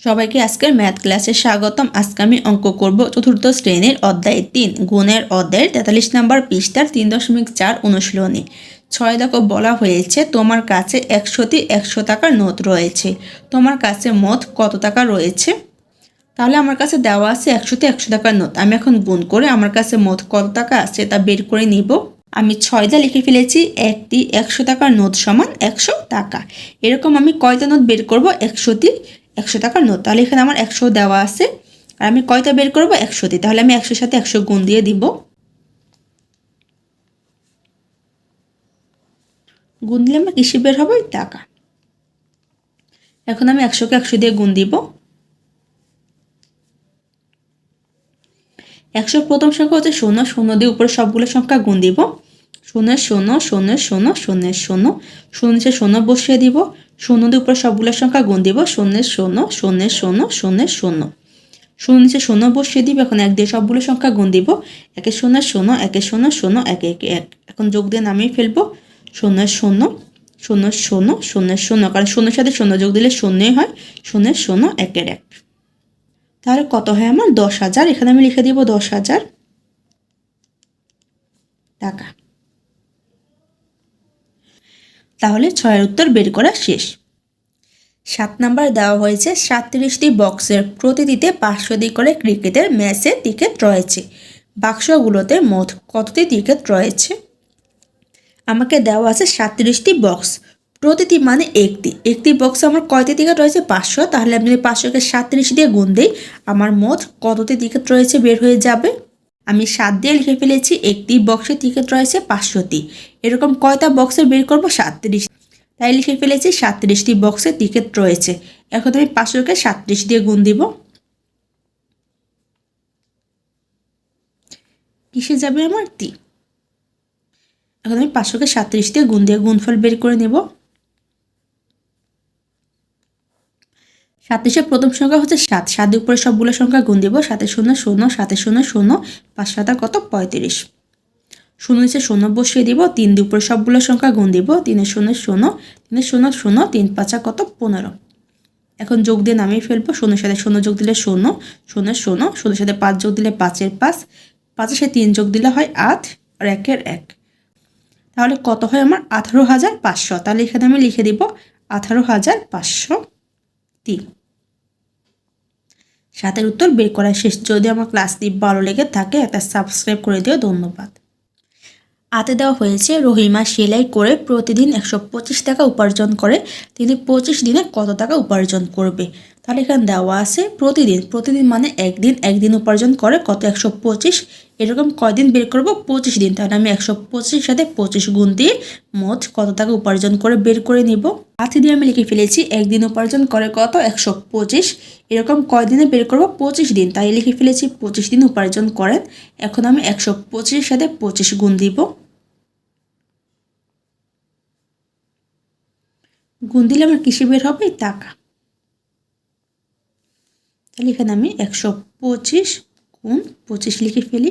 সবাইকে আজকের ম্যাথ ক্লাসে স্বাগতম। আজকে আমি অঙ্ক করব চতুর্থ শ্রেণির অধ্যায় তিন, গুণের অধ্যায়ের তেতাল্লিশ নম্বর পৃষ্ঠার তিন দশমিক চার অনুশীলনী। ছয় দেখো, বলা হয়েছে তোমার কাছে একশোটি একশো টাকার নোট রয়েছে। তোমার কাছে মোট কত টাকা রয়েছে? তাহলে আমার কাছে দেওয়া আছে একশোতে একশো টাকার নোট। আমি এখন গুণ করে আমার কাছে মোট কত টাকা আছে তা বের করে নিব। আমি ছয়টা লিখে ফেলেছি, একটি একশো টাকার নোট সমান একশো টাকা। এরকম আমি কয়টা নোট বের করব? একশোটি একশো টাকার নোট তাহলে এখানে আমার একশো দেওয়া আছে। আর আমি কয়টা বের করব? একশোটি তাহলে আমি একশোর সাথে একশো গুণ দিয়ে দিব। গুণ দিলে আমার কিসে বের হবে? টাকা। এখন আমি একশোকে একশো দিয়ে গুণ দিব। একশো প্রথম সংখ্যা হচ্ছে শূন্য। শূন্য দিয়ে উপরে সবগুলো সংখ্যা গুণ দিব। শূন্য শূন্য শূন্য শূন্য শূন্য। শূন্য নিচে শূন্য বসিয়ে দিব। শূন্য উপরে সবগুলো সংখ্যা গুণ দিব, শূন্যের শূন্য শূন্যের শূন্য শূন্যের শূন্য। শূন্য নিচে শূন্য বসিয়ে দিব, এখন এক দিয়ে সবগুলো সংখ্যা গুণ দিব। একে শূন্য শূন্য, একে শূন্য শূন্য, একে একে, এক। এখন যোগ দিয়ে নামিয়ে ফেলব। শূন্যের শূন্য শূন্য শূন্য, শূন্যের শূন্য, কারণ শূন্যের সাথে শূন্য যোগ দিলে শূন্যই হয়, শূন্যের শূন্য, একের এক। তাহলে কত হয় আমার? দশ হাজার। এখানে আমি লিখে দিব দশ হাজার টাকা। তাহলে ছয়ের উত্তর বের করা শেষ। সাত নাম্বার দেওয়া হয়েছে, সাতত্রিশটি বক্সের প্রতিটিতে পাঁচশোটি করে ক্রিকেটের ম্যাচের টিকিট রয়েছে। বাক্সগুলোতে মোট কতটি টিকিট রয়েছে? আমাকে দেওয়া আছে সাতত্রিশটি বক্স। প্রতিটি মানে একটি। একটি বক্সে আমার কয়টি টিকিট রয়েছে? পাঁচশো। তাহলে আমি যদি পাঁচশোকে সাতত্রিশ দিয়ে গুণ দিই, আমার মোট কতটি টিকিট রয়েছে বের হয়ে যাবে? আমি সাত দিয়ে লিখে ফেলেছি, একটি বক্সে টিকিট রয়েছে পাঁচশোটি। এরকম কয়টা বক্সে বের করব? সাতত্রিশ। তাই লিখে ফেলেছি সাতত্রিশটি বক্সে টিকিট রয়েছে। এখন আমি পাঁচশোকে সাতত্রিশ দিয়ে গুণ দিব। কিসে যাবে আমার তি এখন আমি পাঁচশোকে সাতত্রিশ দিয়ে গুণ দিয়ে গুণফল বের করে নেব। সাতত্রিশের প্রথম সংখ্যা হচ্ছে সাত। সাতের উপরে সবগুলো সংখ্যা গুণ দিব, সাতে শূন্য শূন্য, সাতে শূন্য শূন্য, পাঁচ সাতা কত? পঁয়ত্রিশ। শূন্য নিচে শূন্য বসিয়ে দিব, তিন দিয়ে উপরে সবগুলো সংখ্যা গুণ দিব তিনের শূন্য শূন্য তিনের শূন্য শূন্য, তিন পাঁচা কত? পনেরো। এখন যোগ দিয়ে নামিয়ে ফেলব, শূন্যের সাথে শূন্য যোগ দিলে শূন্য শূন্যের শূন্য, শূন্যের সাথে পাঁচ যোগ দিলে পাঁচের পাঁচ, পাঁচের সাথে তিন যোগ দিলে হয় আট, আর একের এক। তাহলে কত হয় আমার? আঠারো হাজার পাঁচশো। তাহলে এখানে আমি লিখে দিব আঠারো হাজার পাঁচশো তিন। সাতের উত্তর বের করা শেষ। যদি আমার ক্লাসটি ভালো লেগে থাকে, একটা সাবস্ক্রাইব করে দিও, ধন্যবাদ। আতে দেওয়া হয়েছে রহিমা সেলাই করে প্রতিদিন একশো পঁচিশ টাকা উপার্জন করে। তিনি পঁচিশ দিনে কত টাকা উপার্জন করবে? তাহলে এখানে দেওয়া আছে প্রতিদিন প্রতিদিন মানে একদিন একদিন উপার্জন করে কত? একশো পঁচিশ। এরকম কয়দিন বের করব? পঁচিশ দিন। তাহলে আমি একশো পঁচিশের সাথে পঁচিশ গুণ দিয়ে মোট কত টাকা উপার্জন করে বের করে নিব? হাতে দিয়ে আমি লিখে ফেলেছি, একদিন উপার্জন করে কত? একশো পঁচিশ। এরকম কয়দিনে বের করব? পঁচিশ দিন। তাই লিখে ফেলেছি, পঁচিশ দিন উপার্জন করেন। এখন আমি একশো পঁচিশের সাথে পঁচিশ গুণ দিব। গুণ দিলে আমার কিসে বের হবে? টাকা। তাহলে এখানে আমি একশো পঁচিশ গুণ পঁচিশ লিখে ফেলি।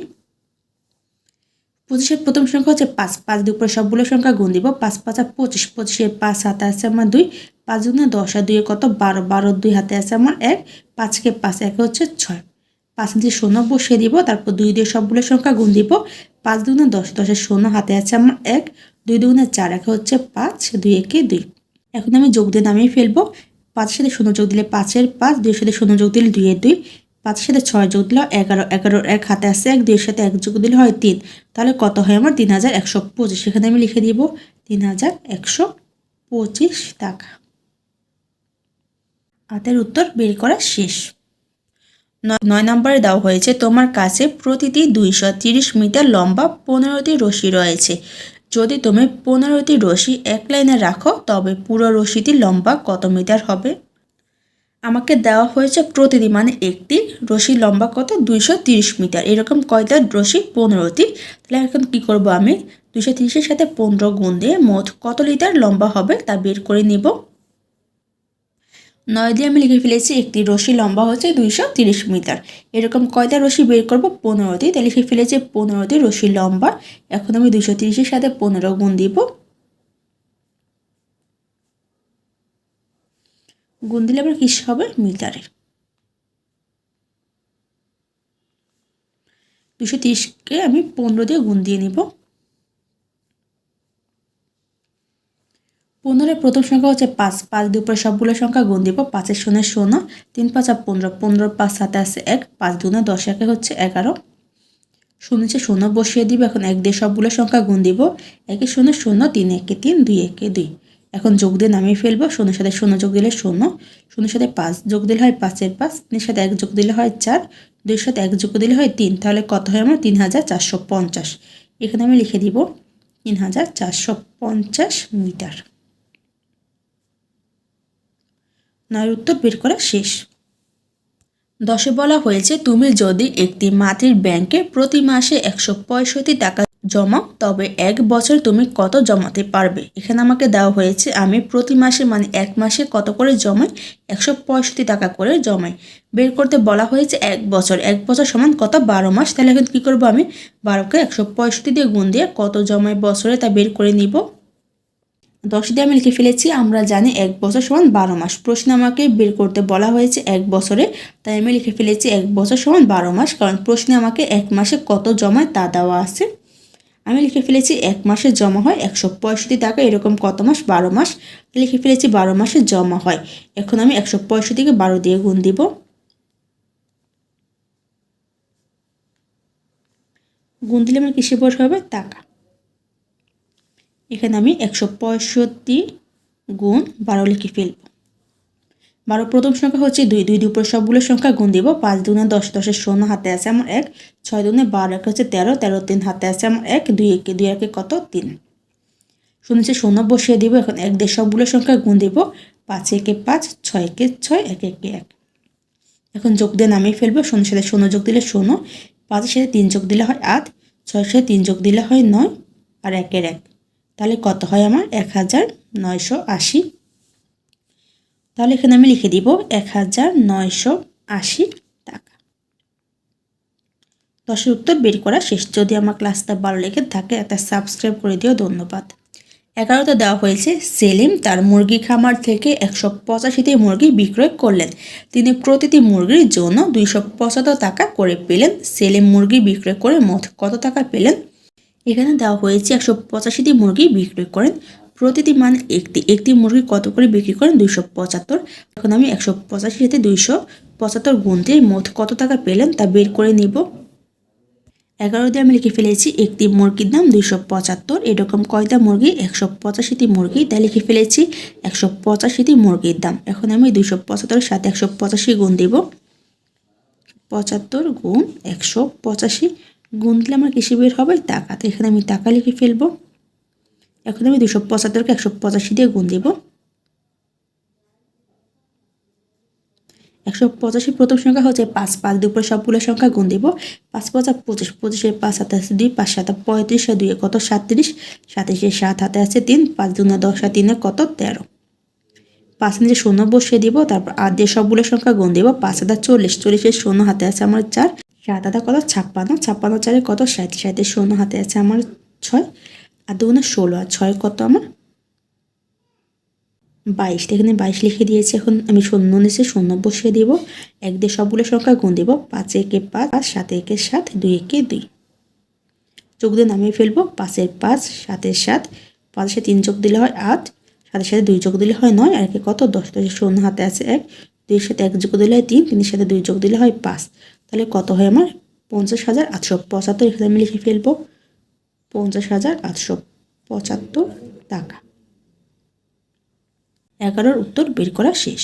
পঁচিশের প্রথম সংখ্যা হচ্ছে পাঁচ পাঁচ দিয়ে উপরে সবগুলো সংখ্যা গুণ দিব। পাঁচ পাঁচ আর পঁচিশ পঁচিশের পাঁচ হাতে আছে আমার দুই, পাঁচ গুণে দশ, আর দুইয়ে কত? বারো বারো, দুই, হাতে আছে আমার এক, পাঁচকে পাঁচ একে হচ্ছে ছয়। পাঁচ দিয়ে শূন্য বসিয়ে দিব, তারপর দুই দিয়ে সবগুলো সংখ্যা গুণ দিব। পাঁচ দুগুণে দশ দশের শূন্য হাতে আছে আমার এক, দুই দুগুণে চার একে হচ্ছে পাঁচ, দুই একে দুই। এখন আমি যোগ দিয়ে নামিয়ে ফেলব। পাঁচের সাথে শূন্য যোগ দিলে পাঁচের পাঁচ দুইয়ের সাথে শূন্য যোগ দিলে দুইয়ের দুই পাঁচের সাথে ছয় যোগ দিলে এগারো এগারোর এক হাতে আসছে এক, দুইয়ের সাথে এক যোগ দিলে হয় তিন। তাহলে কত হয় আমার? তিন হাজার একশো পঁচিশ। সেখানে আমি লিখে দিব তিন হাজার একশো পঁচিশ টাকা। হাতের উত্তর বের করা শেষ। নয় নম্বরে দেওয়া হয়েছে, তোমার কাছে প্রতিটি দুইশো তিরিশ মিটার লম্বা পনেরোটি রশি রয়েছে। যদি তুমি পনেরোটি রশি এক লাইনে রাখো, তবে পুরো রশিটি লম্বা কত মিটার হবে? আমাকে দেওয়া হয়েছে প্রতিটি মানে একটি, রশি লম্বা কত? দুইশো তিরিশ মিটার। এরকম কয়টা রশি? পনেরোটি। তাহলে এখন কি করব আমি? দুইশো তিরিশের সাথে পনেরো গুণ দিয়ে মোট কত লিটার লম্বা হবে তা বের করে নিব। নয় দিয়ে আমি লিখে ফেলেছি একটি রশি লম্বা হচ্ছে দুইশো তিরিশ মিটার। এরকম কয়টা রশি বের করব? পনেরোটি। তাই লিখে ফেলেছি পনেরোটি রশি লম্বা। এখন আমি দুশো তিরিশের সাথে পনেরো গুণ দিব। গুণ দিলে আবার কিস হবে? মিটারের। দুশো তিরিশকে আমি পনেরো দিয়ে গুণ দিয়ে নিব। পনেরোর প্রথম সংখ্যা হচ্ছে পাঁচ পাঁচ দিয়ে উপরে সবগুলো সংখ্যা গুণ দিব, পাঁচের শূন্য শূন্য, তিন পাঁচ আর পনেরো পনেরো পাঁচ সাথে আছে এক, পাঁচ দুনে দশ একে হচ্ছে এগারো। শূন্য হচ্ছে শূন্য বসিয়ে দিব, এখন এক দিয়ে সবগুলো সংখ্যা গুণ দিব, একে শূন্য শূন্য, তিন একে তিন, দুই একে দুই। এখন যোগ দিয়ে নামিয়ে ফেলব, শূন্যের সাথে শূন্য যোগ দিলে শূন্য, শূন্যের সাথে পাঁচ যোগ দিলে হয় পাঁচের পাঁচ, তিনের সাথে এক যোগ দিলে হয় চার, দুইয়ের সাথে এক যোগ দিলে হয় তিন, তাহলে কত হয় আমার তিন হাজার চারশো পঞ্চাশ। এখানে আমি লিখে দিব তিন হাজার চারশো পঞ্চাশ মিটার। নয়ের উত্তর বের করা শেষ। দশে বলা হয়েছে, তুমি যদি একটি মাটির ব্যাংকে প্রতি মাসে একশো পঁয়ষট্টি টাকা জমাও, তবে এক বছর তুমি কত জমাতে পারবে? এখানে আমাকে দেওয়া হয়েছে, আমি প্রতি মাসে মানে এক মাসে কত করে জমাই? একশো পঁয়ষট্টি টাকা করে জমাই। বের করতে বলা হয়েছে, এক বছর। এক বছর সমান কত? বারো মাস। তাহলে এখন কী করব আমি? বারোকে একশো পঁয়ষট্টি দিয়ে গুণ দিয়ে কত জমাই বছরে তা বের করে নিব? দশ দিয়ে আমি লিখে ফেলেছি, আমরা জানি এক বছর সমান বারো মাস। প্রশ্নে আমাকে বের করতে বলা হয়েছে এক বছরে, তাই আমি লিখে ফেলেছি এক বছর সমান বারো মাস, কারণ প্রশ্নে আমাকে এক মাসে কত জমায় তা দেওয়া আছে। আমি লিখে ফেলেছি এক মাসে জমা হয় একশো পঁয়ষট্টি টাকা, এরকম কত মাস? বারো মাস। লিখে ফেলেছি বারো মাসে জমা হয়। এখন আমি একশো পঁয়ষট্টিকে বারো দিয়ে গুণ দিব। গুণ দিলে আমার কৃষি বসে হবে? টাকা। এখানে আমি একশো পঁয়ষট্টি গুণ বারো লিখে ফেলব। বারো প্রথম সংখ্যা হচ্ছে দুই। দুই দুপুর সবগুলো সংখ্যা গুণ দিব। পাঁচ দুনে দশ, দশের শূন্য হাতে আছে আমার এক। ছয় দুনে বারো, এক হচ্ছে তেরো। তেরো তিন হাতে আছে আমার এক। দুই একে দুই একে কত? তিন। শূন্য হচ্ছে শূন্য বসিয়ে দিব। এখন এক দেড় সবগুলো সংখ্যা গুণ দিব। পাঁচ একে পাঁচ, ছয় একে ছয়, এক একে এক। এখন যোগ দিয়ে নামিয়ে ফেলব। শূন্য সাথে শূন্য যোগ দিলে শূন্য। পাঁচের সাথে তিন যোগ দিলে হয় আট। ছয়ের সাথে তিন যোগ দিলে হয় নয়। আর একের এক। তাহলে কত হয় আমার? এক হাজার নয়শো আশি। তাহলে এখানে আমি লিখে দিব এক হাজার নয়শো আশি টাকা। দশের উত্তর বের করা শেষ। যদি আমার ক্লাসটা ভালো লেগে থাকে, একটা সাবস্ক্রাইব করে দিও, ধন্যবাদ। এগারোতে দেওয়া হয়েছে, সেলিম তার মুরগি খামার থেকে একশো পঁচাশিটি মুরগি বিক্রয় করলেন। তিনি প্রতিটি মুরগির জন্য দুইশো পঁচাত্তর টাকা করে পেলেন। সেলিম মুরগি বিক্রয় করে মোট কত টাকা পেলেন? এখানে দেওয়া হয়েছে একশো পঁচাশিটি মুরগি বিক্রি করেন। প্রতিটি মান একটি একটি মুরগি কত করে বিক্রি করেন? দুইশো পঁচাত্তর। এখন আমি একশো পঁচাশি সাথে দুইশো পঁচাত্তর গুণ মোট কত টাকা পেলেন তা বের করে নিব। এগারো দিয়ে আমি লিখে ফেলেছি, একটি মুরগির দাম দুইশো পঁচাত্তর। এরকম কয়টা মুরগি? একশো পঁচাশিটি মুরগি, তাই লিখে ফেলেছি একশো পঁচাশিটি মুরগির দাম। এখন আমি দুইশো পঁচাত্তরের সাথে একশো পঁচাশি গুণ দিব। পঁচাত্তর গুণ একশো পঁচাশি গুণ দিলে আমার কিসে বের হবে টাকা তো এখানে আমি টাকা লিখে ফেলব। এখন আমি দুশো পঁচাত্তরকে একশো পঁচাশি দিয়ে গুণ দিব। একশো পঁচাশি প্রথম সংখ্যা হচ্ছে পাঁচ পাঁচ দুপুরে সবগুলো সংখ্যা গুণ দিব। পাঁচ, পাঁচা পঁচিশ, পঁচিশে পাঁচ আছে দুই, পাঁচ, সাত পঁয়ত্রিশ দুই কত? সাতত্রিশ সাতাশে সাত হাতে আছে তিন, পাঁচ দুনে দশ তিনে কত? তেরো। পাঁচ নিচে শূন্য বসিয়ে দিব, তারপর আট দিয়ে সবগুলো সংখ্যা গুণ দিব, পাঁচ হাজার চল্লিশ চল্লিশের শূন্য, হাতে আছে আমার চার। সাত হাতে কত? ছাপ্পান্ন। ছাপ্পান্ন চারে কত? ষাট। ষাটের শূন্য হাতে আছে আমার ছয়। আর দুগুণে ষোলো। আর ছয় কত আমার? বাইশ। এখানে বাইশ লিখে দিয়েছি এখন। আমি শূন্য নিচে, শূন্য বসিয়ে দিব। এক দিয়ে সবগুলো সংখ্যা গুণ দিব। পাঁচ একে পাঁচ, সাত একে সাত, দুই একে দুই। যোগ দিয়ে নামিয়ে ফেলব। পাঁচের পাঁচ সাতের সাত। পাঁচের তিন যোগ দিলে হয় আট। সাতের সাথে দুই যোগ দিলে হয় নয়। আর একে কত? দশ। দশের শূন্য হাতে আছে এক। দুইয়ের সাথে এক যোগ দিলে হয় তিন। তিনের সাথে দুই যোগ দিলে হয় পাঁচ। তাহলে কত হয় আমার? পঞ্চাশ হাজার আটশো পঁচাত্তর। এখানে আমি লিখে ফেলব। পঞ্চাশ হাজার আটশো পঁচাত্তর টাকা। এগারোর উত্তর বের করা শেষ।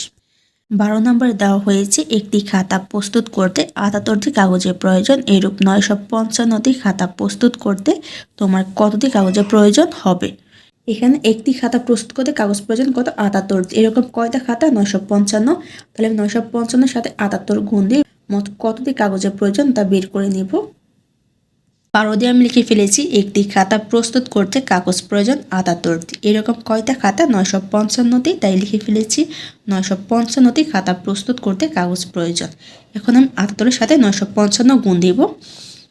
বারো নম্বরে দেওয়া হয়েছে, একটি খাতা প্রস্তুত করতে আটাত্তরটি কাগজের প্রয়োজন। এরূপ নয়শো পঞ্চান্নটি খাতা প্রস্তুত করতে তোমার কতটি কাগজের প্রয়োজন হবে? এখানে একটি খাতা প্রস্তুত করতে কাগজ প্রয়োজন কত? আটাত্তর এরকম কয়টা খাতা? নয়শো পঞ্চান্ন। তাহলে নয়শো পঞ্চান্নের সাথে আটাত্তর গুণ দিয়ে মোট কতটি কাগজের প্রয়োজন তা বের করে নেব। বারো দিয়ে আমি লিখে ফেলেছি একটি খাতা প্রস্তুত করতে কাগজ প্রয়োজন আটাত্তরটি। এরকম কয়টা খাতা? নয়শো পঞ্চান্নটি, তাই লিখে ফেলেছি নয়শো পঞ্চান্নটি খাতা প্রস্তুত করতে কাগজ প্রয়োজন। এখন আমি আটাত্তরের সাথে নয়শো পঞ্চান্ন গুণ দিব।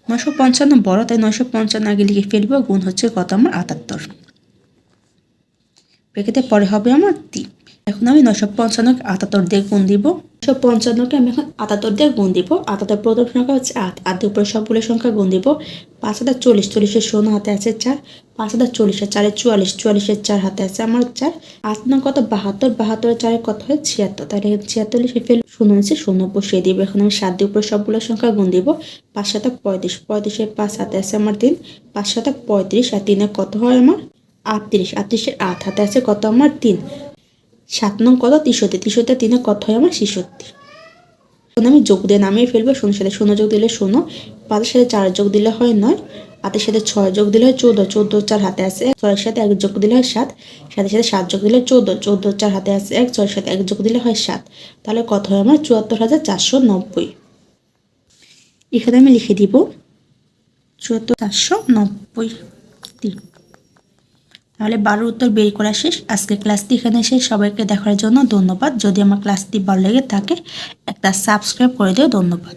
নয়শো পঞ্চান্ন বড়, তাই নয়শো পঞ্চান্ন আগে লিখে ফেলব, গুণ হচ্ছে কত আমার? আটাত্তর। ব্রেকেতে পরে হবে আমার তিন। এখন আমি নয়শো পঞ্চান্ন আটাত্তর দিয়ে গুণ দিব। সব পঞ্চান্নকে আমি এখন আটাত্তর দিয়ে গুণ দিব। আটাত্তর প্রথম সংখ্যা হচ্ছে আট। আটের উপরে সবগুলো সংখ্যা গুণ দিব। পাঁচ হাজার চল্লিশ, চল্লিশের শূন্য হাতে আছে চার। পাঁচ হাজার চল্লিশের চারে চুয়াল্লিশ, চুয়াল্লিশের চার হাতে আছে আমার চার। আট নং কত? বাহাত্তর। বাহাত্তরের চারে কত হয়? ছিয়াত্তর। তাহলে ছিয়াত্তর লিখে ফেল শূন্য হচ্ছে শূন্য বসিয়ে দিব। এখন আমি সাত দিয়ে উপরে সবগুলো সংখ্যা গুণ দিব। পাঁচ সাথে পঁয়ত্রিশ। পঁয়ত্রিশের পাঁচ হাতে আছে আমার তিন। পাঁচ সাথে পঁয়ত্রিশ আর তিনে কত হয় আমার? আটত্রিশ। আটত্রিশের আট হাতে আছে কত? আমার তিন। সাত নং কত তিষট্টি তিষট্টি তিনে কত হয় আমার ছেষট্টি এখন আমি যোগ দিয়ে নামিয়ে ফেলব শূন্য সাথে শূন্য যোগ দিলে শূন্য, পাঁচের সাথে চার যোগ দিলে হয় নয়, আটের সাথে ছয় যোগ দিলে হয় চৌদ্দ চৌদ্দ চার হাতে আছে ছয়ের সাথে এক যোগ দিলে হয় সাত সাথে সাথে সাত যোগ দিলে চৌদ্দ চৌদ্দ চার হাতে আছে এক, ছয়ের সাথে এক যোগ দিলে হয় সাত। তাহলে কত হয় আমার চুয়াত্তর হাজার চারশো নব্বই। এখানে আমি লিখে দিব, চুয়াত্তর চারশো নব্বই তিন। তাহলে বারোর উত্তর বের করা শেষ। আজকে ক্লাসটি এখানে শেষ। সবাইকে দেখার জন্য ধন্যবাদ। যদি আমার ক্লাসটি ভালো লেগে থাকে, একটা সাবস্ক্রাইব করে দিও। ধন্যবাদ।